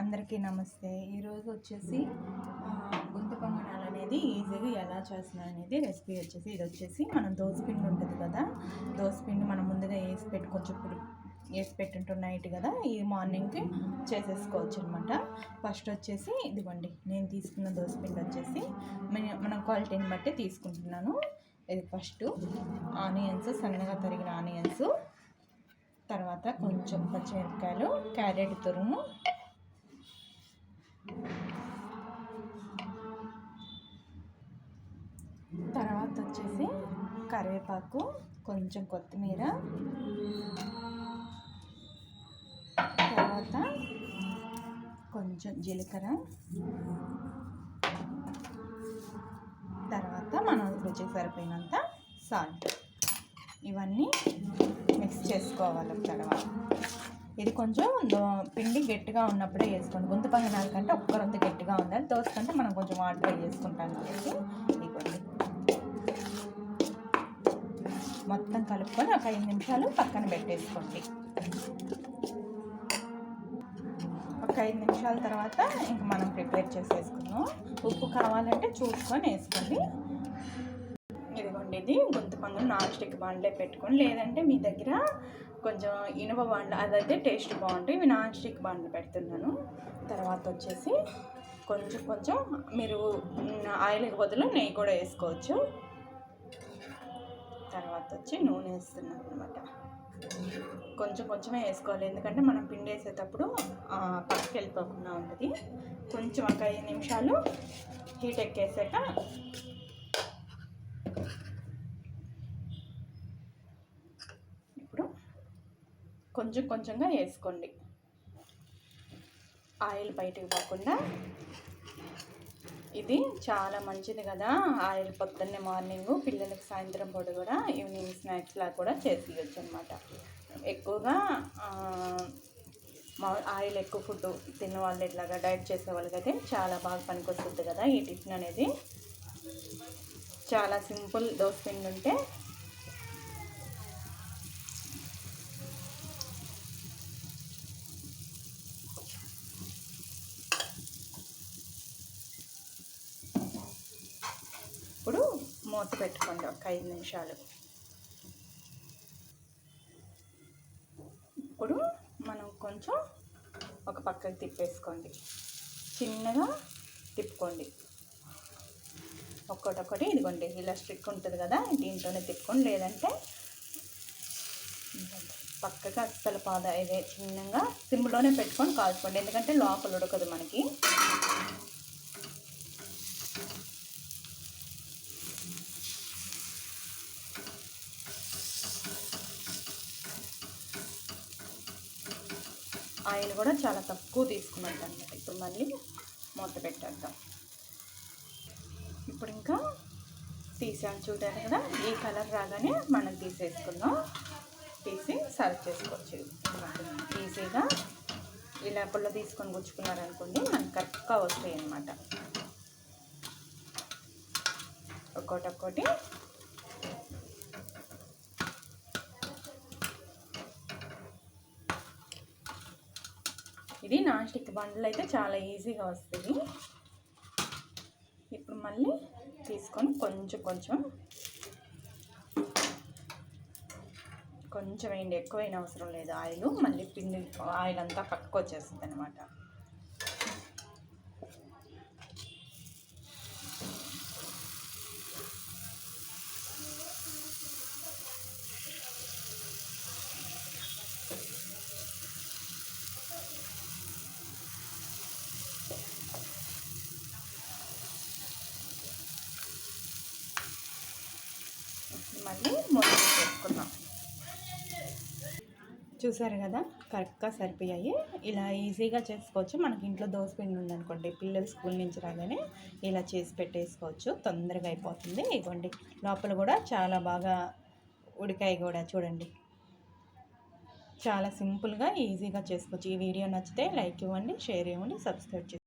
అందరికీ నమస్తే. ఈరోజు వచ్చేసి గుంత పొంగనాలు అనేది ఈజీగా ఎలా చేస్తున్నా అనేది రెసిపీ వచ్చేసి ఇది వచ్చేసి మనం దోసపిండి ఉంటుంది కదా దోసపిండి మనం ముందుగా వేసి పెట్టి కొంచెం వేసి పెట్టుంటాం నైట్ కదా ఈ మార్నింగ్కి చేసేసుకోవచ్చు అనమాట ఫస్ట్ వచ్చేసి ఇదిగోండి నేను తీసుకున్న దోసపిండి వచ్చేసి మనం క్వాలిటీని బట్టి తీసుకుంటున్నాను. ఇది ఫస్ట్ ఆనియన్స్ సన్నగా తరిగిన ఆనియన్స్ తర్వాత కొంచెం పచ్చిమిరపకాయలు క్యారెట్ తురుము తర్వాత వచ్చేసి కరివేపాకు కొంచెం కొత్తిమీర. తర్వాత కొంచెం జీలకర్ర. తర్వాత మనం రుచికి సరిపోయినంత సాల్ట్. ఇవన్నీ మిక్స్ చేసుకోవాలి తర్వాత ఇది కొంచెం పిండి గట్టిగా ఉన్నప్పుడే వేసుకోండి. గుంత పంగనాల కంటే ఒక్కరంత గట్టిగా ఉండాలి. దోశ కంటే మనం కొంచెం వాటర్ వేసుకుంటాం కాబట్టి ఇవ్వండి. మొత్తం కలుపుకొని ఒక ఐదు నిమిషాలు పక్కన పెట్టేసుకోండి. ఒక ఐదు నిమిషాల తర్వాత ఇంక మనం ప్రిపేర్ చేసేసుకుందాం. ఉప్పు కావాలంటే చూసుకొని వేసుకోండి. ఇదిగోండి ఇది గుంత పంగులు నాన్ స్టిక్ బాండ్లే పెట్టుకోండి లేదంటే మీ దగ్గర కొంచెం ఇనుప బాండ్లు అదైతే టేస్ట్ బాగుంటాయి. ఇవి నాన్ స్టిక్ బాండ్లు పెడుతున్నాను. తర్వాత వచ్చేసి కొంచెం కొంచెం మీరు ఆయిల్కి బదులు నెయ్యి కూడా వేసుకోవచ్చు. తర్వాత వచ్చి నూనె వేస్తున్నాను అనమాట కొంచెం కొంచెమే వేసుకోవాలి. ఎందుకంటే మనం పిండి వేసేటప్పుడు పక్కకి వెళ్ళిపోకుండా ఉంటుంది. కొంచెం ఒక ఐదు నిమిషాలు హీట్ ఎక్కేసాక కొంచెం కొంచెంగా వేసుకోండి. ఆయిల్ బయటకు పోకుండా ఇది చాలా మంచిది కదా. ఆయిల్ పొద్దున్నే మార్నింగ్ పిల్లలకి సాయంత్రం పూట కూడా ఈవినింగ్ స్నాక్స్ లాగా కూడా చేసేయచ్చు అనమాట ఎక్కువగా మా ఆయిల్ ఎక్కువ ఫుడ్ తిన్న వాళ్ళు ఇట్లాగా డైట్ చేసే వాళ్ళకైతే చాలా బాగా పనికొస్తుంది కదా ఈ టిఫిన్ అనేది. చాలా సింపుల్ దోశ పిండి ఉంటే ఇప్పుడు మూత పెట్టుకోండి ఒక ఐదు నిమిషాలు. ఇప్పుడు మనం కొంచెం ఒక పక్కకి తిప్పేసుకోండి. చిన్నగా తిప్పుకోండి. ఒక్కటొక్కటి ఇదిగోండి ఇలా స్ట్రిక్ ఉంటుంది కదా దీంట్లోనే తిప్పుకోండి. లేదంటే పక్కగా అస్సలు పాద ఇదే చిన్నగా సిమ్లోనే పెట్టుకొని కాల్చుకోండి. ఎందుకంటే లోపల ఉడకదు మనకి. ఆయిల్ కూడా చాలా తక్కువ తీసుకున్నట్టు అనమాట ఇప్పుడు మళ్ళీ మూత పెట్టేద్దాం. ఇప్పుడు ఇంకా తీసాను చూడాలి కదా ఈ కలర్ రాగానే మనం తీసేసుకుందాం. తీసి సర్వ్ చేసుకోవచ్చు. ఈజీగా ఇలా పుల్ల తీసుకొని గుచ్చుకున్నారనుకోండి మనకి కరెక్ట్గా వస్తాయి అన్నమాట ఒక్కొక్కటి ఇది నాన్ స్టిక్ బండ్లు అయితే చాలా ఈజీగా వస్తుంది ఇప్పుడు మళ్ళీ తీసుకొని కొంచెం కొంచెం కొంచెం వేయండి. ఎక్కువైన అవసరం లేదు. ఆయిల్ మళ్ళీ పిండి ఆయిల్ అంతా పక్కకు వచ్చేస్తుంది అనమాట మళ్ళీ మూత చేసుకుందాం. చూసారు కదా కరెక్ట్గా సరిపోయాయి. ఇలా ఈజీగా చేసుకోవచ్చు. మనకి ఇంట్లో దోశ పిండి ఉందనుకోండి పిల్లలు స్కూల్ నుంచి రాగానే ఇలా చేసి పెట్టేసుకోవచ్చు. తొందరగా అయిపోతుంది. ఇవ్వండి లోపల కూడా చాలా బాగా ఉడికాయి కూడా చూడండి. చాలా సింపుల్గా ఈజీగా చేసుకోవచ్చు. ఈ వీడియో నచ్చితే లైక్ ఇవ్వండి షేర్ ఇవ్వండి సబ్స్క్రైబ్ చేసుకోండి